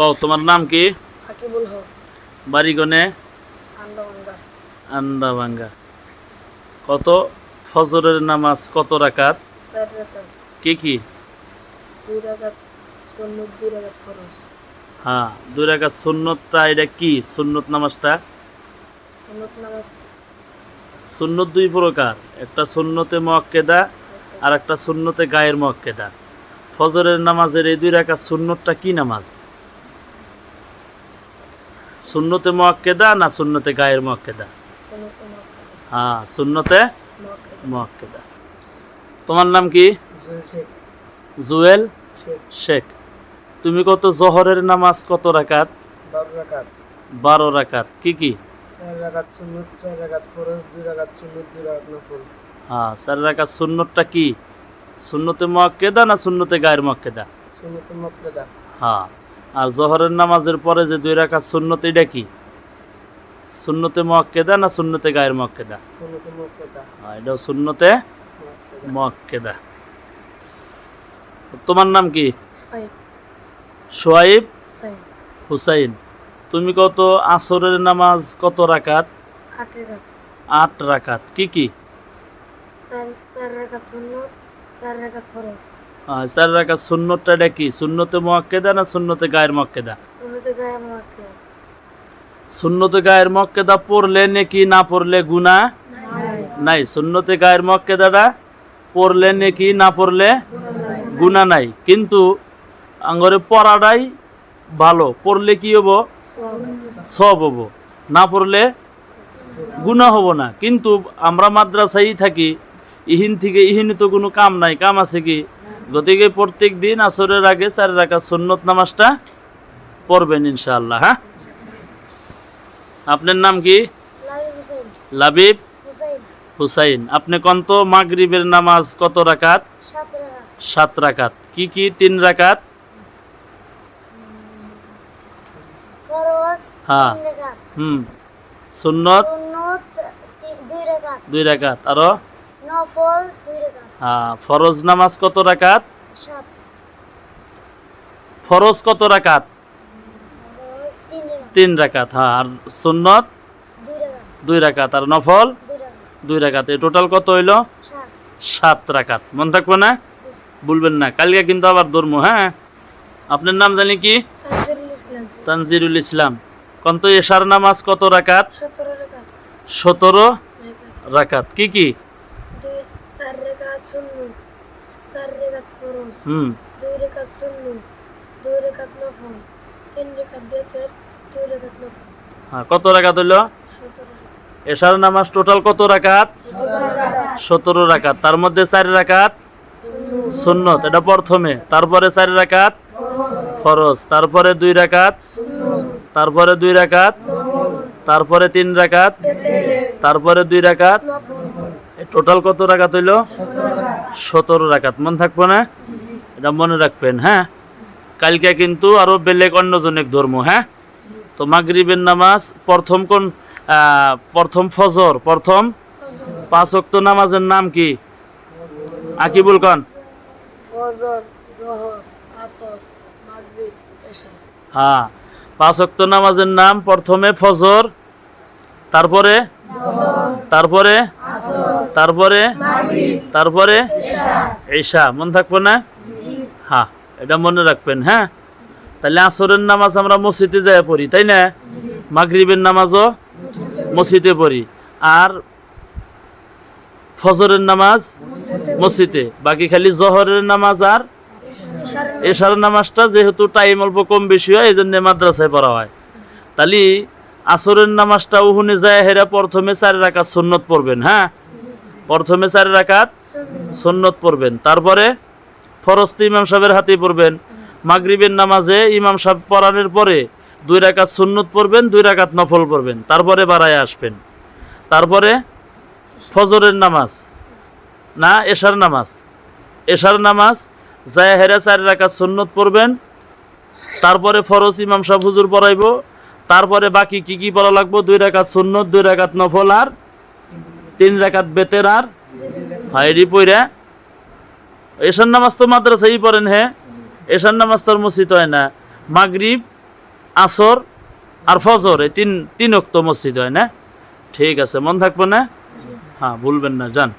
কও তোমার নাম কি? হাকিবুল হক। বাড়িগনে আন্দামাঙ্গা। আন্দাভাঙ্গা কত ফজরের নামাজ কত রাকাত? কি কি? দুই রাকাত সন্ন্যত দুই রাকাত ফরজ। হ্যাঁ দুই রাকাত সুন্নতটা এটা কি সুন্নত নামাজটা? সন্ন্যত নামাজ। সুন্নত দুই প্রকার একটা সুন্নতে মোয়াক্কেদা আর একটা সুন্নতে গায়ের মোয়াক্কেদা। ফজরের নামাজের এই দুই রাকাত সুন্নতটা কি নামাজ? সুন্নতে মোয়াক্কেদা না সুন্নতে গায়ের মোয়াক্কেদা? হ্যাঁ সুন্নতে মোয়াক্কেদা। তোমার নাম কি? জুয়েল শেখ। তুমি কত জহরের নামাজ কত রাকাত? বারো রাকাত। কি কি? হ্যাঁ চার রাকাত সুন্নতটা কি? সুন্নতে মোয়াক্কেদা না সুন্নতে গায়ের মোয়াক্কেদা। হ্যাঁ। আর জহরের নামাজের পরে যে দুই রাকাত সুন্নত এটা কি? সুন্নতে মোয়াক্কেদা না সুন্নতে গায়ের মক্কাদা হ্যাঁ এটাও সুন্নতে মোয়াক্কেদা। তোমার নাম কি? সোয়াইব সাইন হুসাইন। তুমি কত? আসরের নামাজ কত রাকাত? আট রাকাত। কি কি? চার চার রাকাত সন্ন্যত চার রাকাত ফরজ। আহ, চার রাকাত সুন্নতটা এটা কি? সুন্নতে মোয়াক্কেদা না সুন্নতে গায়ের মক্কেদা সুন্নতে গায়ের মক্কেদা পড়লে নাকি না পড়লে গুনা নাই। সুন্নতে গায়ের মক্কেদাটা পড়লে নাকি না পড়লে গুনা নাই। কিন্তু আঙ্গরে পড়াটাই ভালো। পড়লে কি হব? সব হব। না পড়লে গুণা হব না। কিন্তু আমরা মাদ্রাসায় থাকি। ইহিন থেকে ইহিনে তো কোনো কাম নাই। কাম আছে কি? গতিকে প্রত্যেক দিন আসরের আগে চার রাখা সুন্নত নামাজটা পড়বেন ইনশাআল্লাহ হ্যাঁ? আপনার নাম কি? লাবিব হুসাইন। আপনি কত মাগরিবের নামাজ কত রাকাত? সাত রাকাত। কি কি তিন রাকাত? হ্যাঁ। হুম। সুন্নত সুন্নত দুই রাকাত। দুই রাকাত। আরও? নফল হ্যাঁ ফরজ নামাজ কত রাকাত? ফরজ কত রাকাত? তিন রাকাত হ্যাঁ আর সুন্নত? দুই রাকাত আর নফল? দুই রাকাত এই টোটাল কত হইল? সাত। সাত রাকাত মন থাকবে না? বলবেন না কালকে কিন্তু আবার ধর্ম হ্যাঁ? আপনার নাম জানি কি? তানজিরুল ইসলাম। কন্ত এশার নামাজ কত রাকাত? সতেরো রাকাত কি কি? চার ফরজ দুই দুই নফল তিন বেতের দুই নফল হ্যাঁ কত রাকাত হইল? এশার নামাজ টোটাল কত রাকাত? সতেরো রাকাত। তার মধ্যে চার রাকাত? সুন্নত। এটা প্রথমে। তারপরে চার রাকাত? ফরজ। তারপরে দুই রাকাত? তারপরে দুই রাকাত? তারপরে তিন রাকাত? তারপরে দুই রাকাত? টোটাল কত রাখাত হইল? সতেরো রাখাত মন থাকব না? এটা মনে রাখবেন হ্যাঁ? কালকে কিন্তু আরও বেলেগ অন্যজনের ধর্ম হ্যাঁ? তো মাগরিবের নামাজ প্রথম কোন প্রথম ফজর প্রথম পাঁচ ওয়াক্ত নামাজের নাম কি? আকিবুল খান। এশা হ্যাঁ পাঁচ ওয়াক্ত নামাজের নাম প্রথমে ফজর তারপরে? তারপরে? তারপরে? তারপরে? ঈশা। মন থাকব না? হ্যাঁ এটা মনে রাখবেন হ্যাঁ? তাহলে আসরের নামাজ আমরা মসজিদে যাই পড়ি তাই না? মাগরিবের নামাজও মসজিদে পড়ি। আর ফজরের নামাজ মসজিদে। বাকি খালি জহরের নামাজ আর এশার নামাজটা যেহেতু টাইম অল্প কম বেশি হয় এই জন্য মাদ্রাসায় পড়া হয়। তাহলে আসরের নামাজটা উহুনে যায় হেরা প্রথমে চার রাকাত সুন্নত পড়বেন হ্যাঁ? প্রথমে চার রাকাত সুন্নত পড়বেন। তারপরে ফরস্ত ইমাম সাহেবের হাতেই পড়বেন। মাগরিবের নামাজে ইমাম সাহেব পড়ানোর পরে দুই রাকাত সুন্নত পড়বেন, দুই রাকাত নফল পড়বেন। তারপরে বাড়ায় আসবেন। তারপরে ফজরের নামাজ না, এশার নামাজ। এশার নামাজ যায় হেরা চার রাকাত সুন্নত পড়বেন। তারপরে ফরজ ইমাম সাহেব হুজুর পড়াইব। তারপরে বাকি কি কি পড়া লাগবো? দুই রাকাত সুন্নত, দুই রাকাত নফল আর তিন রাকাত বেতের আর হাইরি পইরা। এশার নামাজ তো মাদ্রাসাই পড়েন হ্যাঁ এশার নামাজ তোর মসজিদ হয় না। মাগরিব, আসর আর ফজর এই তিন তিন অক্ত মসজিদ হয় না। ঠিক আছে, মন থাকব না? হ্যাঁ ভুলবেন না, যান।